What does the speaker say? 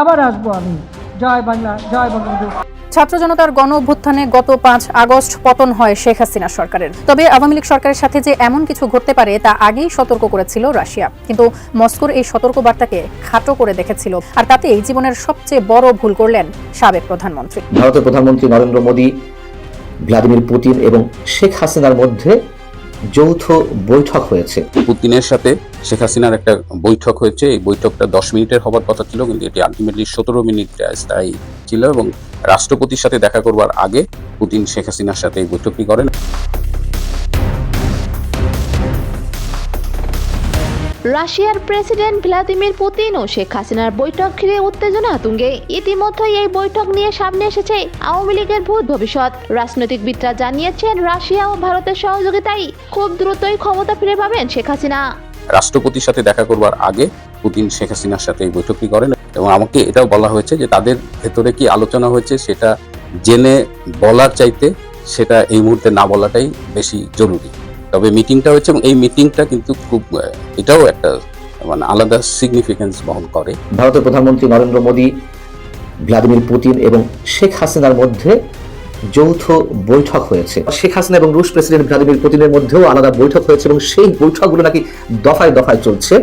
আবার আসব আমি। জয় বাংলা জয় বঙ্গবন্ধু। ছাত্র জনতার গণ অভ্যুত্থানে গত পাঁচ আগস্ট পতন হয় শেখ হাসিনা সরকারের। তবে আওয়ামী লীগ সরকারের সাথে যে এমন কিছু ঘটতে পারে তা আগেই সতর্ক করেছিল রাশিয়া। কিন্তু মস্কোর এই সতর্ক বার্তাকে খাটো করে দেখেছিল। আর তাতেই জীবনের সবচেয়ে বড় ভুল করলেন সাবেক প্রধানমন্ত্রী। ভারতের প্রধানমন্ত্রী নরেন্দ্র মোদী ভ্লাদিমির পুতিন এবং শেখ হাসিনার মধ্যে যৌথ বৈঠক হয়েছে। পুতিনের সাথে শেখ হাসিনার একটা বৈঠক হয়েছে। এই বৈঠকটা দশ মিনিটের হবার কথা ছিল, কিন্তু এটি আলটিমেটলি সতেরো মিনিট স্থায়ী ছিল এবং রাষ্ট্রপতির সাথে দেখা করবার আগে পুতিন শেখ হাসিনার সাথে এই বৈঠকটি করেন। রাশিয়ার প্রেসিডেন্ট ভ্লাদিমির পুতিন ও শেখ হাসিনার বৈঠক ঘিরে উত্তেজনা তুঙ্গে। ইতিমধ্যেই এই বৈঠক নিয়ে সামনে এসেছে আওয়ামী লীগের ভূত ভবিষ্যৎ। রাজনৈতিকবিদরা জানিয়েছেন, রাশিয়া ও ভারতের সহযোগিতায় খুব দ্রুতই ক্ষমতা ফিরে পাবেন শেখ হাসিনা। রাষ্ট্রপতির সাথে দেখা করবার আগে পুতিন শেখ হাসিনার সাথে এই বৈঠকটি করেন? এবং আমাকে এটাও বলা হয়েছে যে তাদের ভেতরে কি আলোচনা হয়েছে সেটা জেনে বলার চাইতে সেটা এই মুহূর্তে না বলাটাই বেশি জরুরি। মিটিংটা হয়েছে এবং এই মিটিংটা কিন্তু খুব এটাও একটা মানে আলাদা সিগনিফিকেন্স বহন করে। ভারতের প্রধানমন্ত্রী নরেন্দ্র মোদী, ভ্লাদিমির পুতিন এবং শেখ হাসিনার মধ্যে যৌথ বৈঠক হয়েছে। শেখ হাসিনা এবং রুশ প্রেসিডেন্ট ভ্লাদিমির পুতিনের মধ্যেও আলাদা বৈঠক হয়েছে এবং সেই বৈঠকগুলো নাকি দফায় দফায় চলছে।